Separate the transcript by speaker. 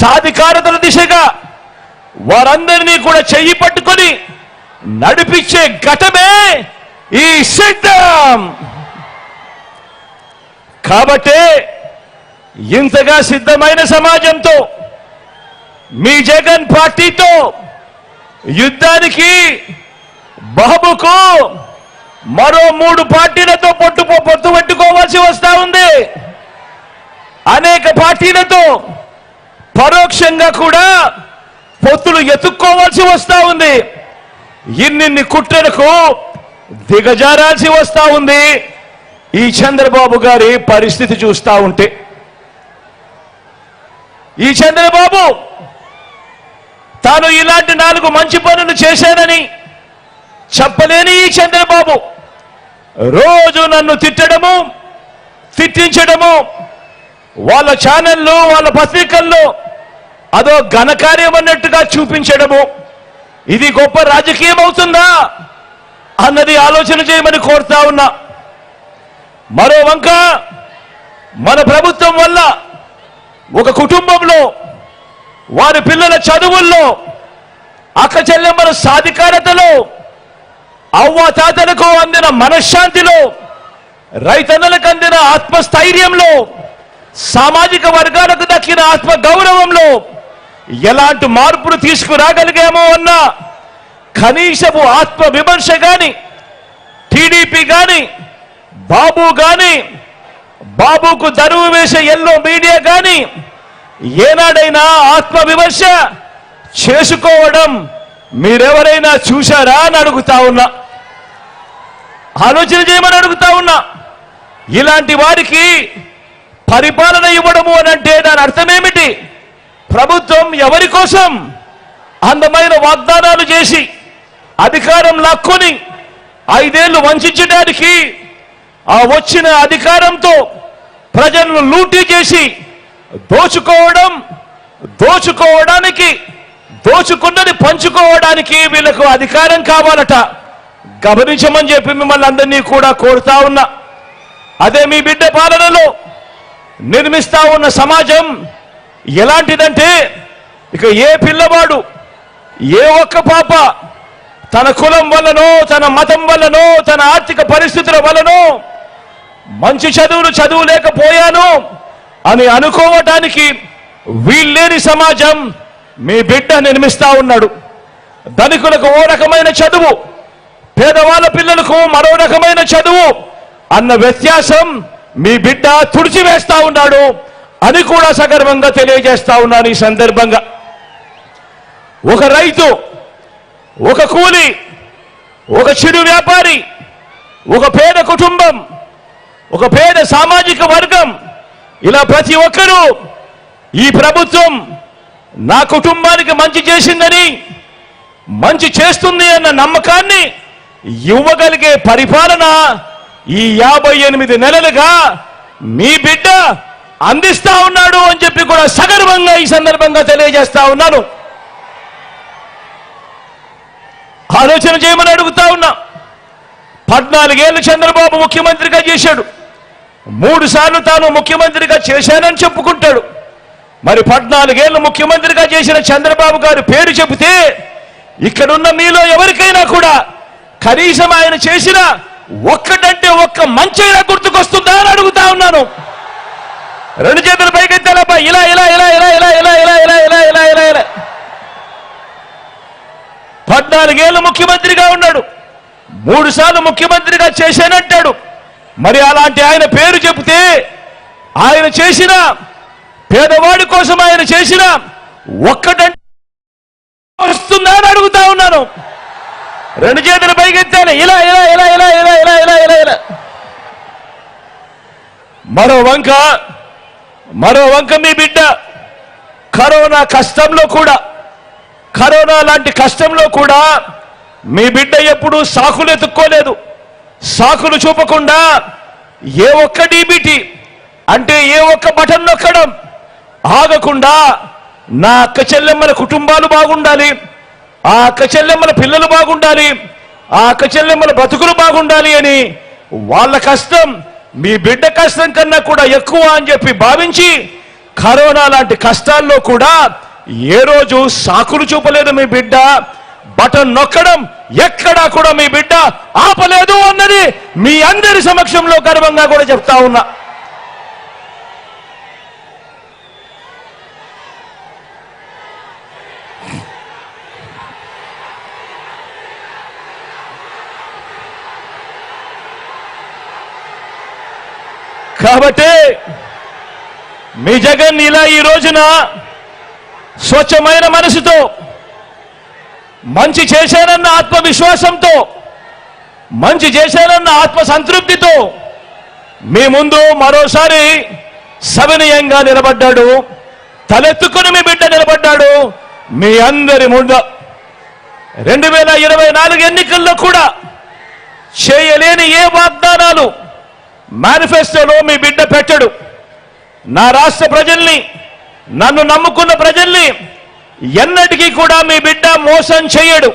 Speaker 1: సాధికారతల దిశగా వారందరినీ కూడా చెయ్యి పట్టుకొని నడిపించే ఘటమే ఈ సిద్ధం. కాబట్టే ఇంతగా సిద్ధమైన సమాజంతో మీ జగన్ పార్టీతో యుద్ధానికి బాబుకు మరో మూడు పార్టీలతో పొట్టు పొత్తు పెట్టుకోవాల్సి వస్తా ఉంది. అనేక పార్టీలతో పరోక్షంగా కూడా పొత్తులు ఎత్తుక్కోవాల్సి వస్తా ఉంది. ఇన్నిన్ని కుట్రలకు దిగజారాల్సి వస్తా ఉంది. ఈ చంద్రబాబు గారి పరిస్థితి చూస్తా ఉంటే. ఈ చంద్రబాబు తాను ఇలాంటి నాలుగు మంచి పనులు చేశానని చెప్పలేని ఈ చంద్రబాబు రోజు నన్ను తిట్టడము తిట్టించడము వాళ్ళ ఛానళ్ళు వాళ్ళ పత్రికల్లో అదో ఘనకార్యం అన్నట్టుగా చూపించడము. ఇది గొప్ప రాజకీయం అవుతుందా? అన్నది ఆలోచన చేయమని కోరుతా ఉన్నా. మరో వంక మన ప్రభుత్వం వల్ల ఒక కుటుంబంలో వారి పిల్లల చదువుల్లో అక్క చెల్లెమ్మల సాధికారతలో అవ్వ తాతలకు అందిన మనశ్శాంతిలో రైతన్నలకు అందిన ఆత్మస్థైర్యంలో సామాజిక వర్గాలకు దక్కిన ఆత్మ గౌరవంలో ఎలాంటి మార్పులు తీసుకురాగలిగామో అన్న కనీసపు ఆత్మ విమర్శ కానీ టీడీపీ కానీ బాబు కానీ బాబుకు దరువు వేసే ఎల్లో మీడియా కానీ ఏనాడైనా ఆత్మ విమర్శ చేసుకోవడం మీరెవరైనా చూశారా అని అడుగుతా ఉన్నా. ఆలోచన చేయమని అడుగుతా ఉన్నా. ఇలాంటి వారికి పరిపాలన ఇవ్వడము అని అంటే దాని అర్థమేమిటి? ప్రభుత్వం ఎవరి కోసం అందమైన వాగ్దానాలు చేసి అధికారం లాక్కొని ఐదేళ్ళు వంచడానికి ఆ వచ్చిన అధికారంతో ప్రజలను లూటీ చేసి దోచుకోవడం దోచుకోవడానికి దోచుకున్నది పంచుకోవడానికి వీళ్ళకు అధికారం కావాలట. గమనించమని చెప్పి మిమ్మల్ని అందరినీ కూడా కోరుతా ఉన్నా. అదే మీ బిడ్డ పాలనలో నిర్మిస్తా ఉన్న సమాజం ఎలాంటిదంటే ఇక ఏ పిల్లవాడు ఏ ఒక్క పాప తన కులం వల్లనో తన మతం వల్లనో తన ఆర్థిక పరిస్థితుల వల్లనో మంచి చదువులు చదువులేకపోయాను అని అనుకోవటానికి వీళ్ళేని సమాజం మీ బిడ్డ నిర్మిస్తా ఉన్నాడు. ధనికులకు ఓ రకమైన చదువు పేదవాళ్ళ పిల్లలకు మరో రకమైన చదువు అన్న వ్యత్యాసం మీ బిడ్డ తుడిచివేస్తా ఉన్నాడు. అని కూడా సగర్వంగా తెలియజేస్తా ఉన్నాను ఈ సందర్భంగా. ఒక రైతు ఒక కూలి ఒక చిరు వ్యాపారి ఒక పేద కుటుంబం ఒక పేద సామాజిక వర్గం ఇలా ప్రతి ఒక్కరూ ఈ ప్రభుత్వం నా కుటుంబానికి మంచి చేసిందని మంచి చేస్తుంది అన్న నమ్మకాన్ని ఇవ్వగలిగే పరిపాలన ఈ యాభై ఎనిమిది నెలలుగా మీ బిడ్డ అందిస్తా ఉన్నాడు అని చెప్పి కూడా సగర్వంగా ఈ సందర్భంగా తెలియజేస్తా ఉన్నాను. ఆలోచన చేయమని అడుగుతా ఉన్నా. పద్నాలుగేళ్ళు చంద్రబాబు ముఖ్యమంత్రిగా చేశాడు. మూడు సార్లు తాను ముఖ్యమంత్రిగా చేశానని చెప్పుకుంటాడు. మరి పద్నాలుగేళ్ళు ముఖ్యమంత్రిగా చేసిన చంద్రబాబు గారు పేరు చెబితే ఇక్కడున్న మీలో ఎవరికైనా కూడా కనీసం ఆయన చేసిన ఒక్కటంటే ఒక్క మంచైనా గుర్తుకొస్తుందా అని అడుగుతా ఉన్నాను. రెండు చేతులు పైకెత్తాలబ్బా ఇలా ఇలా ఇలా ఇలా ఇలా ఇలా ఇలా ఇలా ఇలా ఇలా ఇలా ఇలా పద్నాలుగేళ్ళు ముఖ్యమంత్రిగా ఉన్నాడు మూడు సార్లు ముఖ్యమంత్రిగా చేశానంటాడు మరి అలాంటి ఆయన పేరు చెబితే ఆయన చేసిన పేదవాడి కోసం ఆయన చేసిన ఒక్కటంటే వస్తుందా అని అడుగుతా ఉన్నాను రెండు చేతులు పైకెత్తాను ఇలా ఇలా ఇలా ఇలా ఇలా ఇలా ఇలా ఇలా ఇలా మరో వంక మరో వంక మీ బిడ్డ. కరోనా కష్టంలో కూడా కరోనా లాంటి కష్టంలో కూడా మీ బిడ్డ ఎప్పుడూ సాకులు ఎత్తుక్కోలేదు. సాకులు చూపకుండా ఏ ఒక్క డీబీటీ అంటే ఏ ఒక్క బటన్ నొక్కడం ఆగకుండా నా అక్క చెల్లెమ్మల కుటుంబాలు బాగుండాలి ఆ అక్క చెల్లెమ్మల పిల్లలు బాగుండాలి ఆ అక్క చెల్లెమ్మల బతుకులు బాగుండాలి అని వాళ్ళ కష్టం మీ బిడ్డ కష్టం కన్నా కూడా ఎక్కువ అని చెప్పి భావించి కరోనా లాంటి కష్టాల్లో కూడా ఏ రోజు సాకులు చూపలేదు మీ బిడ్డ. బటన్ నొక్కడం ఎక్కడా కూడా మీ బిడ్డ ఆపలేదు అన్నది మీ అందరి సమక్షంలో గర్వంగా కూడా చెప్తా ఉన్నా. కాబట్టి మీ జగన్ ఇలా ఈ రోజున స్వచ్ఛమైన మనసుతో మంచి చేశానన్న ఆత్మవిశ్వాసంతో మంచి చేశానన్న ఆత్మ సంతృప్తితో మీ ముందు మరోసారి సవినయంగా నిలబడ్డాడు తలెత్తుకుని మీ బిడ్డ నిలబడ్డాడు మీ అందరి ముందు. రెండు వేల ఇరవై నాలుగు ఎన్నికల్లో కూడా చేయలేని ఏ వాగ్దానాలు మేనిఫెస్టోలో మీ బిడ్డ పెట్టడు. నా రాష్ట్ర ప్రజల్ని నన్ను నమ్ముకున్న ప్రజల్ని ఎన్నటికీ కూడా మీ బిడ్డ మోసం చేయడు.